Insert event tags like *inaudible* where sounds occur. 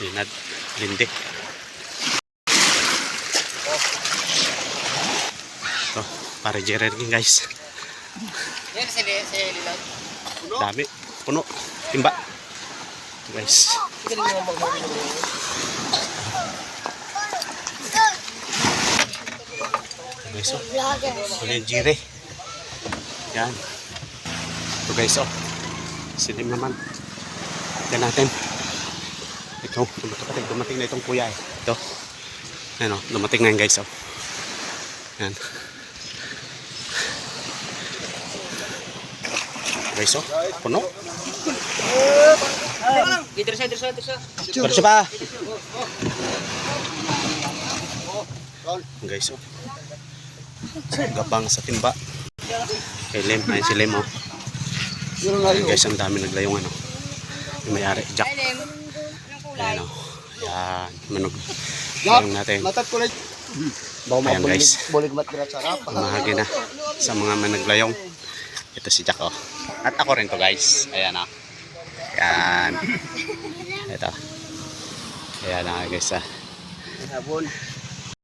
Linad. Lindi. Ito, para Jerry rin guys. Yan si si Lilan. Dami. Puno. Timba. Guys. Guys, oh. Ano yung Jerry? Yan. Ito guys, oh. Silim naman. Yan natin. Ito, dumating, dumating na itong kuya eh. Ito. Yan oh, dumating na yan guys, oh. Yan. Guys, oh. Puno. Dito siya, dito siya, dito siya. Pero siya pa. Guys, oh. Gabang sa timba. Kay Lem, ayun si Lem, oh. Ayun, guys, ang dami naglayong ano. Yung may-ari, Jack. Ayan, oh. Yan, manog. Layong natin. Matat ko lang. Bawa Ayan, mabulig, guys. bulig mat kira sarap. *laughs* Pamahagi na sa mga managlayong. Ito si Jack, oh. At ako rin to, guys. Ayan, oh. Yan. *laughs* Ito. Ayan na, guys, ah. Habon.